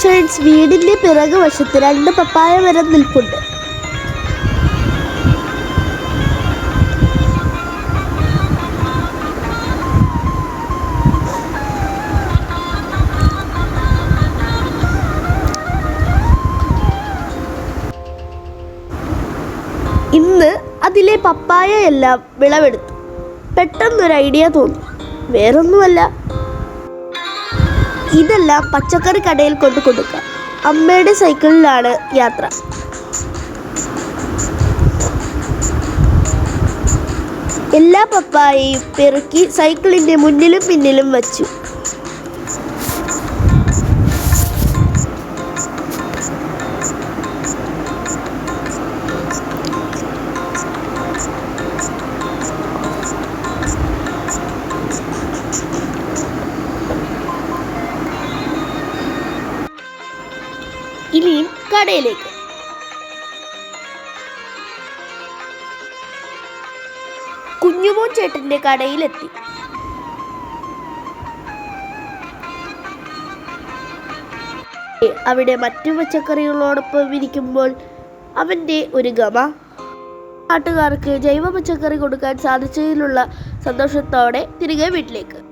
Friends വീടിന്റെ പിറകു വശത്ത് രണ്ട് പപ്പായ മരം നിൽപ്പുണ്ട്. ഇന്ന് അതിലെ പപ്പായ എല്ലാം വിളവെടുത്തു. പെട്ടെന്നൊരു ഐഡിയ തോന്നി. വേറൊന്നുമല്ല. ഇതെല്ലാം പച്ചക്കറി കടയിൽ കൊണ്ട് കൊടുക്കുക. അമ്മയുടെ സൈക്കിളിലാണ് യാത്ര. എല്ലാ പപ്പായയും പെറുക്കി സൈക്കിളിന്റെ മുന്നിലും പിന്നിലും വച്ചു. ഇനിയും കടയിലേക്ക്. കുഞ്ഞുമോൻ ചേട്ടന്റെ കടയിലെത്തി. അവിടെ മറ്റു പച്ചക്കറികളോടൊപ്പം ഇരിക്കുമ്പോൾ അവന്റെ ഒരു ഗമ. നാട്ടുകാർക്ക് ജൈവ പച്ചക്കറി കൊടുക്കാൻ സാധിച്ചതിലുള്ള സന്തോഷത്തോടെ തിരികെ വീട്ടിലേക്ക്.